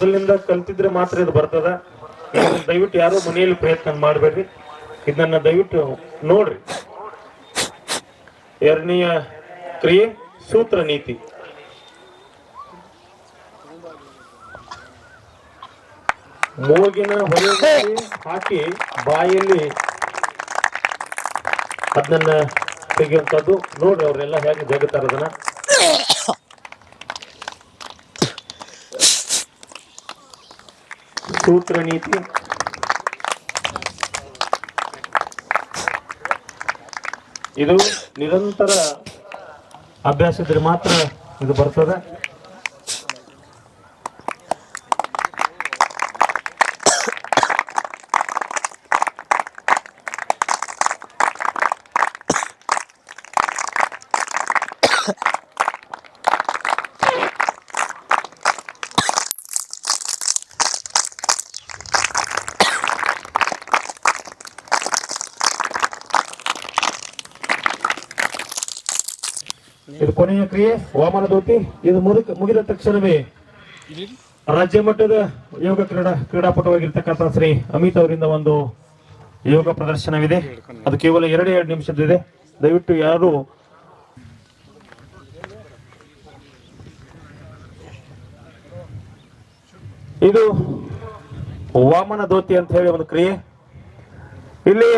ಮೊದಲಿಂದ ಕಲ್ತಿದ್ರೆ ಮಾತ್ರ ಇದು ಬರ್ತದ. ದಯವಿಟ್ಟು ಯಾರು ಮನೆಯಲ್ಲಿ ಪ್ರಯತ್ನ ಮಾಡಬೇಡ್ರಿ. ಇದನ್ನ ದಯವಿಟ್ಟು ನೋಡ್ರಿ. ಎರಡನೆಯ ಕ್ರಿಯೆ, ಸೂತ್ರ ನೀತಿ. ಮೂಗಿನ ಹೊರಗೆ ಹಾಕಿ ಬಾಯಲ್ಲಿ ಅದನ್ನ ತೆಗೆಯುವಂಥದ್ದು ನೋಡ್ರಿ ಅವರೆಲ್ಲ ಹೇಗೆ ಜಗತ್ತಾರ ಸೂತ್ರ ನೀತಿ. ಇದು ನಿರಂತರ ಅಭ್ಯಾಸ ಇದ್ರೆ ಮಾತ್ರ ಇದು ಬರ್ತದೆ. ಇದು ಕೊನೆಯ ಕ್ರಿಯೆ. ವಾಮನ ದೋತಿ ಇದು ಮುದುಕ ಮುಗಿದ ತಕ್ಷಣವೇ ರಾಜ್ಯ ಮಟ್ಟದ ಯೋಗ ಕ್ರೀಡಾ ಕ್ರೀಡಾಪಟುವಾಗಿರ್ತಕ್ಕಂಥ ಶ್ರೀ ಅಮಿತ್ ಅವರಿಂದ ಒಂದು ಯೋಗ ಪ್ರದರ್ಶನವಿದೆ. ಅದು ಕೇವಲ ಎರಡೇ ಎರಡು ನಿಮಿಷದಿದೆ ದಯವಿಟ್ಟು ಯಾರು ಇದು ವಾಮನ ದೋತಿ ಅಂತ ಹೇಳಿ ಒಂದು ಕ್ರಿಯೆ. ಇಲ್ಲಿ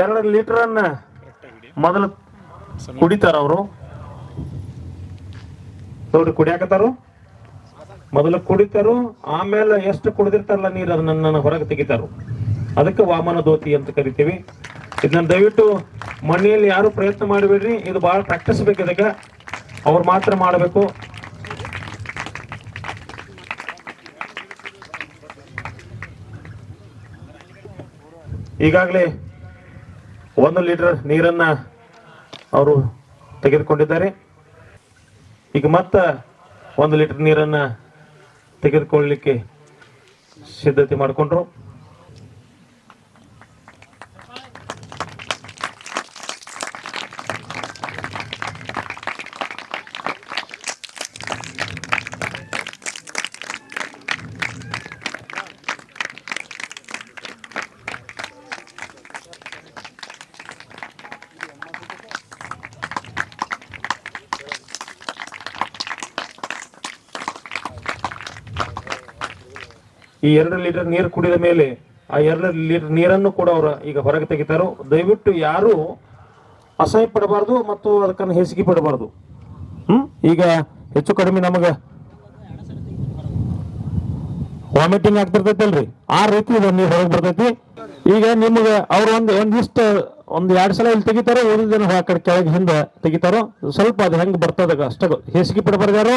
ಎರಡು ಲೀಟರ್ ಅನ್ನ ಮೊದಲು ಕುಡಿತಾರ ಅವರು? ನೋಡ್ರಿ ಕುಡಿಯಾಕತ್ತಾರು? ಮೊದಲು ಕುಡಿತಾರು, ಆಮೇಲೆ ಎಷ್ಟು ಕುಡಿದಿರ್ತಾರಲ್ಲ ನೀರು ಅದನ್ನ ಹೊರಗೆ ತೆಗಿತಾರು. ಅದಕ್ಕೆ ವಾಮನ ದೋತಿ ಅಂತ ಕರಿತೀವಿ. ಇದನ್ನ ದಯವಿಟ್ಟು ಮನೆಯಲ್ಲಿ ಯಾರು ಪ್ರಯತ್ನ ಮಾಡಬೇಡ್ರಿ, ಇದು ಬಹಳ ಪ್ರಾಕ್ಟೀಸ್ ಬೇಕು ಇದಕ್ಕೆ. ಅವ್ರು ಮಾತ್ರ ಮಾಡಬೇಕು. ಈಗಾಗಲೇ ಒಂದು ಲೀಟರ್ ನೀರನ್ನ ಅವರು ತೆಗೆದುಕೊಂಡಿದ್ದಾರೆ. ಈಗ ಮತ್ತ ಒಂದು ಲೀಟರ್ ನೀರನ್ನ ತೆಗೆದುಕೊಳ್ಳಲಿಕ್ಕೆ ಸಿದ್ಧತೆ ಮಾಡಿಕೊಂಡ್ರು. ಈ ಎರಡು ಲೀಟರ್ ನೀರು ಕುಡಿದ ಮೇಲೆ ಆ ಎರಡು ಲೀಟರ್ ನೀರನ್ನು ಕೂಡ ಅವರು ಈಗ ಹೊರಗೆ ತೆಗಿತಾರೋ, ದಯವಿಟ್ಟು ಯಾರು ಅಸಹ್ಯ ಪಡಬಾರ್ದು ಮತ್ತು ಅದಕ್ಕನ್ನು ಹೇಸಿಗೆ ಪಡಬಾರ್ದು. ಹ್ಮ್? ಈಗ ಹೆಚ್ಚು ಕಡಿಮೆ ನಮಗ ವಾಮಿಟಿಂಗ್ ಆಗ್ತಿರ್ತೈತಲ್ರಿ ಆ ರೀತಿ ನೀರು ಹೊರಗೆ ಬರ್ತೈತಿ. ಈಗ ನಿಮ್ಗೆ ಅವ್ರು ಒಂದು, ಒಂದಿಷ್ಟ, ಒಂದ್ ಎರಡ್ ಸಲ ಇಲ್ಲಿ ತೆಗಿತಾರೋ ಉಳಿದ ಆ ಕಡೆ ಕೆಳಗೆ ಹಿಂದೆ ತೆಗಿತಾರೋ, ಸ್ವಲ್ಪ ಅದು ಹೆಂಗ್ ಬರ್ತದ ಅಷ್ಟ ಹೇಸಿಗೆ ಪಡಬಾರ್ದು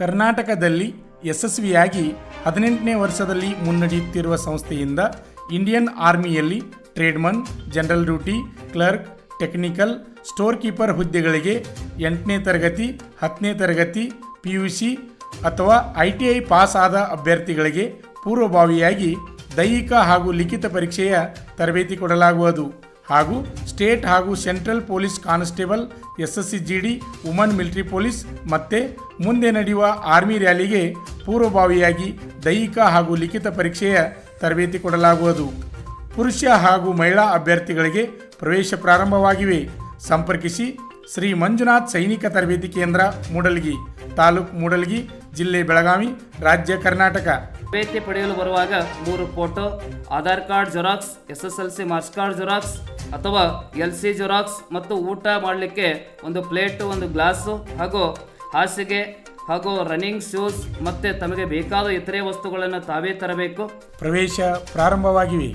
ಕರ್ನಾಟಕದಲ್ಲಿ ಯಶಸ್ವಿಯಾಗಿ ಹದಿನೆಂಟನೇ ವರ್ಷದಲ್ಲಿ ಮುನ್ನಡೆಯುತ್ತಿರುವ ಸಂಸ್ಥೆಯಿಂದ Indian ಆರ್ಮಿಯಲ್ಲಿ tradesman, general duty, clerk, technical, store keeper ಹುದ್ದೆಗಳಿಗೆ ಎಂಟನೇ ತರಗತಿ, ಹತ್ತನೇ ತರಗತಿ ಪಿ ಯು ಸಿ ಅಥವಾ ಐ ಟಿ ಐ ಪಾಸ್ ಆದ ಅಭ್ಯರ್ಥಿಗಳಿಗೆ ಪೂರ್ವಭಾವಿಯಾಗಿ ದೈಹಿಕ ಹಾಗೂ ಲಿಖಿತ ಪರೀಕ್ಷೆಯ ತರಬೇತಿ ಕೊಡಲಾಗುವುದು. ಹಾಗೂ ಸ್ಟೇಟ್ ಹಾಗೂ central police constable S S C G D, woman military police ಮತ್ತೆ ಮುಂದೆ ನಡೆಯುವ ಆರ್ಮಿ ರ್ಯಾಲಿಗೆ ಪೂರ್ವಭಾವಿಯಾಗಿ ದೈಹಿಕ ಹಾಗೂ ಲಿಖಿತ ಪರೀಕ್ಷೆಯ ತರಬೇತಿ ಕೊಡಲಾಗುವುದು. ಪುರುಷ ಹಾಗೂ ಮಹಿಳಾ ಅಭ್ಯರ್ಥಿಗಳಿಗೆ ಪ್ರವೇಶ ಪ್ರಾರಂಭವಾಗಿವೆ. ಸಂಪರ್ಕಿಸಿ ಶ್ರೀ ಮಂಜುನಾಥ್ ಸೈನಿಕ ತರಬೇತಿ ಕೇಂದ್ರ, ಮೂಡಲ್ಗಿ, ತಾಲೂಕು ಮೂಡಲ್ಗಿ, ಜಿಲ್ಲೆ ಬೆಳಗಾವಿ, ರಾಜ್ಯ ಕರ್ನಾಟಕ. ತರಬೇತಿ ಪಡೆಯಲು ಬರುವಾಗ ಮೂರು photo, Aadhaar card, xerox S S L C marks card, xerox ಅಥವಾ ಎಲ್ ಸಿ ಜೆರಾಕ್ಸ್ ಮತ್ತು ಊಟ ಮಾಡಲಿಕ್ಕೆ ಒಂದು ಪ್ಲೇಟ್, ಒಂದು ಗ್ಲಾಸು, ಹಾಗೂ ಹಾಸಿಗೆ, ಹಾಗೂ ರನ್ನಿಂಗ್ ಶೂಸ್ ಮತ್ತು ತಮಗೆ ಬೇಕಾದ ಇತರೆ ವಸ್ತುಗಳನ್ನು ತಾವೇ ತರಬೇಕು. ಪ್ರವೇಶ ಪ್ರಾರಂಭವಾಗಿವೆ.